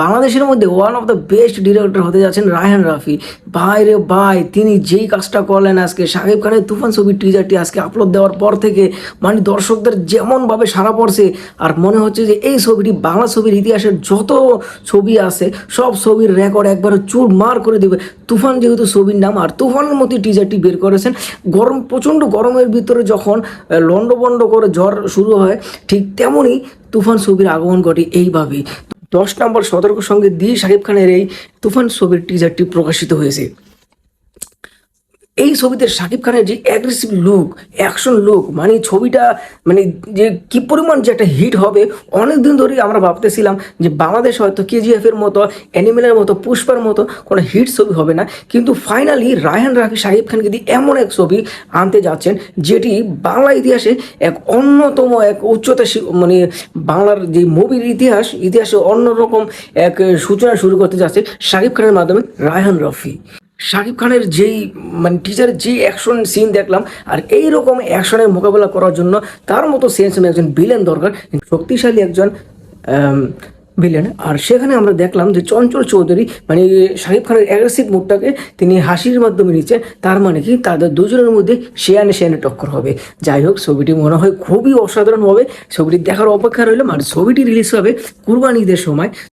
বাংলাদেশের মধ্যে one of the best director হতে যাচ্ছেন রায়হান রাফি। ভাই রে ভাই, তিনি যেই কাজটা করলেন আজকে, শাকিব খানের তুফান ছবির টিজারটি আজকে আপলোড দেওয়ার পর থেকে মানে দর্শকদের যেমনভাবে সারা পড়ছে, আর মনে হচ্ছে যে এই ছবিটি বাংলা ছবির ইতিহাসের যত ছবি আছে, সব ছবির রেকর্ড একবারে চুর মার করে দেবে। তুফান যেহেতু ছবির নাম, আর তুফানের মতো টিজারটি বের করেছেন, গরম, প্রচণ্ড গরমের ভিতরে যখন লন্ডবন্ড করে ঝড় শুরু হয়, ঠিক তেমনই তুফান ছবির আগমন ঘটে এইভাবেই। দশ নম্বর সতর্ক সঙ্গে দিয়ে শাকিব খানের এই তুফান ছবির টিজারটি প্রকাশিত হয়েছে। এই ছবিতে শাকিব খানের যে অ্যাগ্রেসিভ লুক অ্যাকশন লুক মানে ছবিটা মানে যে কি পরিমাণ যে একটা হিট হবে অনেক দিন ধরেই আমরা ভাবতেছিলাম যে বাংলাদেশ হয়তো কেজিএফ এর মতো অ্যানিমেলের মতো, পুষ্পার মতো কোনো হিট ছবি হবে না। কিন্তু ফাইনালি রায়হান রাফি শাকিব খানকে দিয়ে এমন এক ছবি আনতে যাচ্ছেন, যেটি বাংলা ইতিহাসে এক অন্যতম এক উচ্চতা মানে বাংলার যে মুভির ইতিহাস, ইতিহাসে অন্যরকম এক সূচনা শুরু করতে যাচ্ছে শাকিব খানের মাধ্যমে রায়হান রফি। শাকিব খানের যেই মানে টিচারের যে অ্যাকশন সিন দেখলাম আর এই রকম অ্যাকশনের মোকাবেলা করার জন্য তার মতো সেন্স একজন ভিলেন দরকার শক্তিশালী একজন ভিলেন আর সেখানে আমরা দেখলাম যে চঞ্চল চৌধুরী মানে শাকিব খানের অ্যাগ্রেসিভ মুডটাকে তিনি হাসির মাধ্যমে নিচ্ছেন তার মানে কি তাদের দুজনের মধ্যে শেয়ানে শেয়ানে টক্কর হবে। যাই হোক, ছবিটি মনে হয় খুবই অসাধারণ হবে। ছবিটি দেখার অপেক্ষা রইলাম, আর ছবিটি রিলিজ হবে কুরবানি ঈদের সময়।